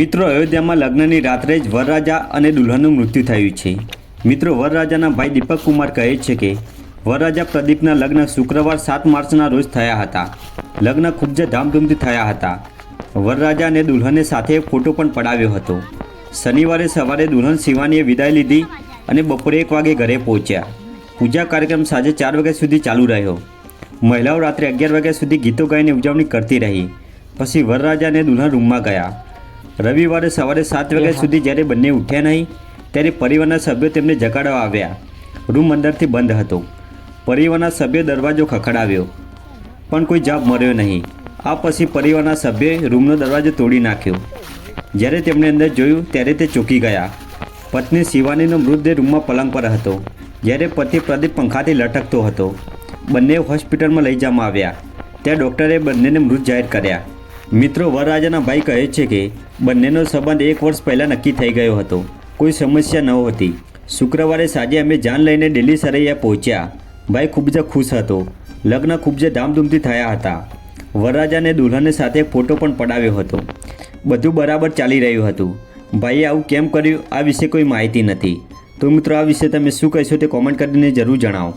મિત્રો, અયોધ્યામાં લગ્નની રાત્રે જ વરરાજા અને દુલ્હનનું મૃત્યુ થયું છે. મિત્રો, વરરાજાના ભાઈ દીપક કુમાર કહે છે કે, વરરાજા પ્રદીપના લગ્ન શુક્રવાર સાત માર્ચના રોજ થયા હતા. લગ્ન ખૂબ જ ધામધૂમથી થયા હતા. વરરાજા અને દુલ્હને સાથે ફોટો પણ પડાવ્યો હતો. શનિવારે સવારે દુલ્હન શિવાનીએ વિદાય લીધી અને બપોરે એક વાગે ઘરે પહોંચ્યા. પૂજા કાર્યક્રમ સાંજે ચાર વાગ્યા સુધી ચાલુ રહ્યો. મહિલાઓ રાત્રે અગિયાર વાગ્યા સુધી ગીતો ગાઈને ઉજવણી કરતી રહી. પછી વરરાજા અને દુલ્હન રૂમમાં ગયા. રવિવારે સવારે સાત વાગ્યા સુધી જ્યારે બંને ઉઠ્યા નહીં ત્યારે પરિવારના સભ્યો તેમને જગાડવા આવ્યા. રૂમ અંદરથી બંધ હતો. પરિવારના સભ્યો દરવાજો ખખડાવ્યો. પણ કોઈ જવાબ મળ્યો નહીં. આ પછી પરિવારના સભ્યોએ રૂમનો દરવાજો તોડી નાખ્યો. જ્યારે તેમણે અંદર જોયું ત્યારે તે ચોંકી ગયા. પત્ની શિવાનીનો મૃતદેહ રૂમમાં પલંગ પર હતો. જ્યારે પતિ પ્રદીપ પંખાથી લટકતો હતો. બંને હોસ્પિટલમાં લઈ જવામાં આવ્યા. ત્યાં ડૉક્ટરે બંનેને મૃત જાહેર કર્યા. મિત્રો વરરાજાના ભાઈ કહે છે કે, બંનેનો સંબંધ એક વર્ષ પહેલાં નક્કી થઈ ગયો હતો. કોઈ સમસ્યા ન હતી. શુક્રવારે સાંજે અમે જાન લઈને દિલ્હી સરૈયા પહોંચ્યા. ભાઈ ખૂબ જ ખુશ હતો. લગ્ન ખૂબ જ ધામધૂમથી થયા હતા. વરરાજાને દુલ્હનને સાથે ફોટો પણ પડાવ્યો હતો. બધું બરાબર ચાલી રહ્યું હતું. ભાઈએ આવું કેમ કર્યું? આ વિશે કોઈ માહિતી નથી. તો મિત્રો, આ વિશે તમે શું કહેશો તે કોમેન્ટ કરીને જરૂર જણાવો.